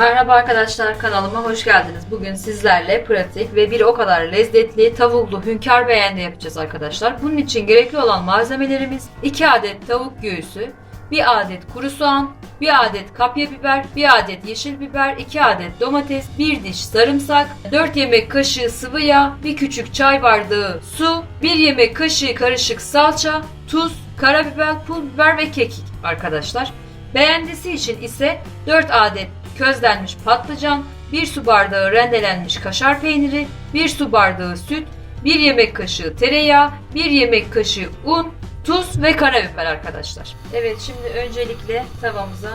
Merhaba arkadaşlar kanalıma hoş geldiniz. Bugün sizlerle pratik ve bir o kadar lezzetli tavuklu hünkâr beğendi yapacağız arkadaşlar. Bunun için gerekli olan malzemelerimiz 2 adet tavuk göğsü, 1 adet kuru soğan, 1 adet kapya biber, 1 adet yeşil biber, 2 adet domates, 1 diş sarımsak, 4 yemek kaşığı sıvı yağ, 1 küçük çay bardağı su, 1 yemek kaşığı karışık salça, tuz, karabiber, pul biber ve kekik arkadaşlar. Beğendisi için ise 4 adet közlenmiş patlıcan, 1 su bardağı rendelenmiş kaşar peyniri, 1 su bardağı süt, 1 yemek kaşığı tereyağı, 1 yemek kaşığı un, tuz ve karabiber arkadaşlar. Evet şimdi öncelikle tavamıza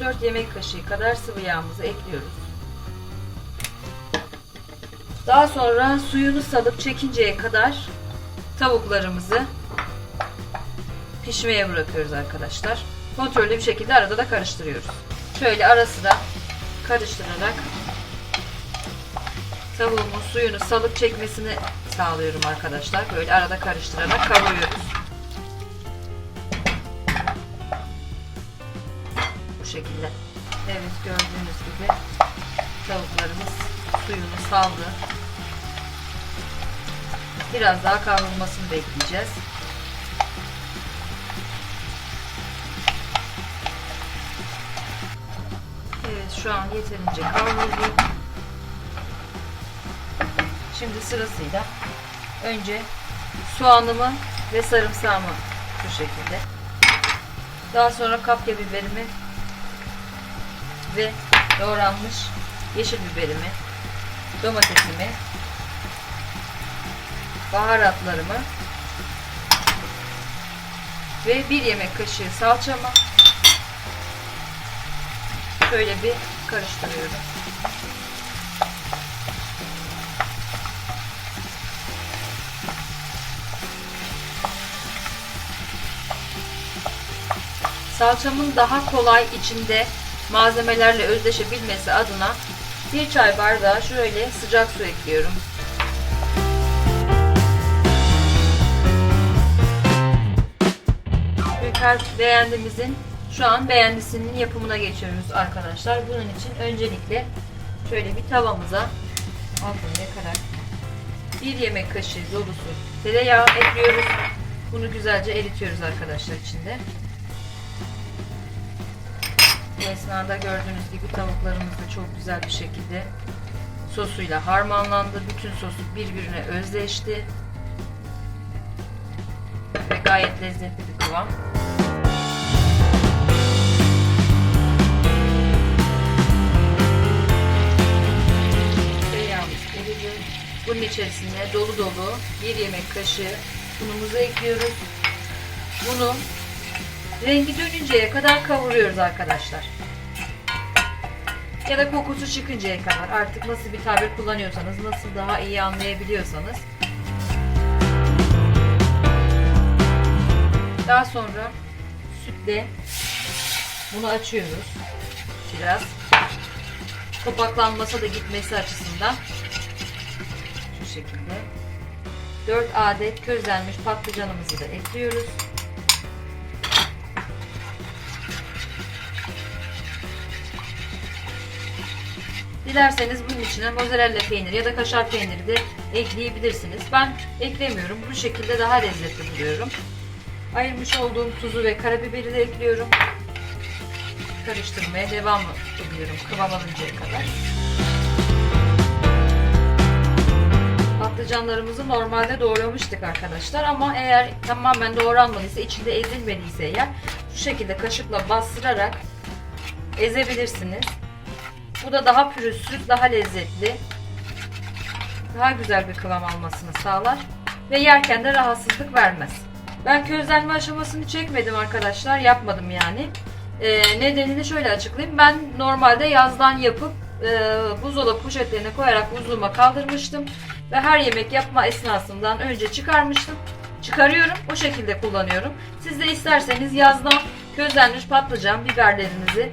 3-4 yemek kaşığı kadar sıvı yağımızı ekliyoruz. Daha sonra suyunu salıp çekinceye kadar tavuklarımızı pişmeye bırakıyoruz arkadaşlar. Kontrollü bir şekilde arada da karıştırıyoruz. Şöyle ara sıra karıştırarak tavuğumun suyunu salıp çekmesini sağlıyorum arkadaşlar. Böyle arada karıştırarak kavuruyoruz. Bu şekilde. Evet gördüğünüz gibi tavuklarımız suyunu saldı. Biraz daha kavrulmasını bekleyeceğiz. Şu an yeterince kavruldu. Şimdi sırasıyla önce soğanımı ve sarımsağımı bu şekilde. Daha sonra kapya biberimi ve doğranmış yeşil biberimi, domatesimi, baharatlarımı ve bir yemek kaşığı salçamı şöyle bir karıştırıyorum. Salçamın daha kolay içinde malzemelerle özdeşebilmesi adına bir çay bardağı şöyle sıcak su ekliyorum. Hünkar beğendimizin şu an beğendisinin yapımına geçiyoruz arkadaşlar. Bunun için öncelikle şöyle bir tavamıza altını yakarak bir yemek kaşığı dolusu tereyağı ekliyoruz. Bunu güzelce eritiyoruz arkadaşlar içinde. Esnada gördüğünüz gibi tavuklarımız da çok güzel bir şekilde sosuyla harmanlandı. Bütün sosu birbirine özleşti. Ve gayet lezzetli bir kıvam. Bunun içerisine dolu dolu bir yemek kaşığı unumuzu ekliyoruz. Bunu rengi dönünceye kadar kavuruyoruz arkadaşlar. Ya da kokusu çıkıncaya kadar artık nasıl bir tabir kullanıyorsanız, nasıl daha iyi anlayabiliyorsanız. Daha sonra sütle bunu açıyoruz. Biraz topaklanmasa da gitmesi açısından şekilde 4 adet közlenmiş patlıcanımızı da ekliyoruz. Dilerseniz bunun içine mozzarella peyniri ya da kaşar peyniri de ekleyebilirsiniz. Ben eklemiyorum. Bu şekilde daha lezzetli buluyorum. Ayırmış olduğum tuzu ve karabiberi de ekliyorum. Karıştırmaya devam ediyorum kıvam alıncaya kadar. Patlıcanlarımızı normalde doğramıştık arkadaşlar ama eğer tamamen doğranmadıysa içinde ezilmediyse eğer şu şekilde kaşıkla bastırarak ezebilirsiniz. Bu da daha pürüzsüz, daha lezzetli, daha güzel bir kıvam almasını sağlar ve yerken de rahatsızlık vermez. Ben közlenme aşamasını çekmedim arkadaşlar, yapmadım yani. Ee, nedenini şöyle açıklayayım. Ben normalde yazdan yapıp e, buzdolabı poşetlerine koyarak buzluğuma kaldırmıştım ve her yemek yapma esnasından önce çıkarmıştım. Çıkarıyorum, o şekilde kullanıyorum. Siz de isterseniz yazdan közlenmiş patlıcan, biberlerinizi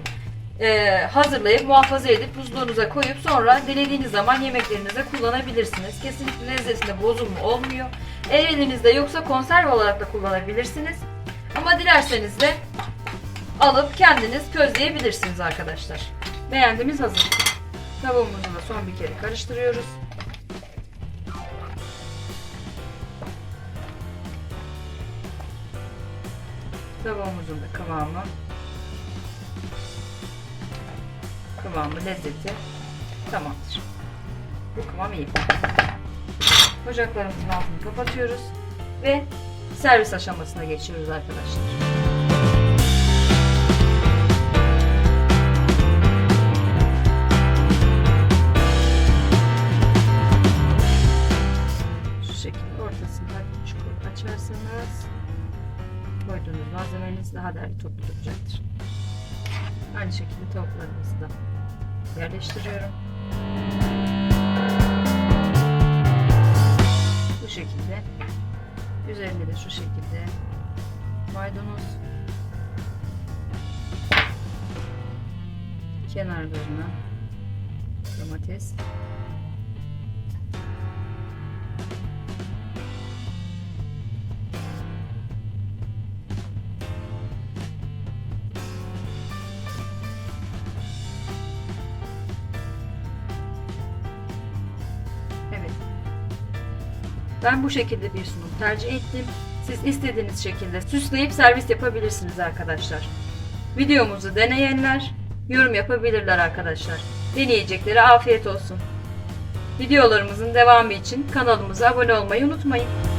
e, hazırlayıp muhafaza edip buzluğunuza koyup sonra dilediğiniz zaman yemeklerinizde kullanabilirsiniz. Kesinlikle lezzetinde bozulma olmuyor. Eğer elinizde yoksa konserve olarak da kullanabilirsiniz. Ama dilerseniz de alıp kendiniz közleyebilirsiniz arkadaşlar. Beğendiğimiz hazır. Tavuğumuzu da son bir kere karıştırıyoruz. Tavuğumuzun da kıvamı kıvamı, lezzeti tamamdır. Bu kıvam iyi. Ocaklarımızın altını kapatıyoruz ve servis aşamasına geçiyoruz arkadaşlar. Aynı şekilde tavuklarımızı da yerleştiriyorum. Bu şekilde. Üzerine de şu şekilde maydanoz kenarlarına domates Ben bu şekilde bir sunum tercih ettim. Siz istediğiniz şekilde süsleyip servis yapabilirsiniz arkadaşlar. Videomuzu deneyenler yorum yapabilirler arkadaşlar. Deneyeceklere afiyet olsun. Videolarımızın devamı için kanalımıza abone olmayı unutmayın.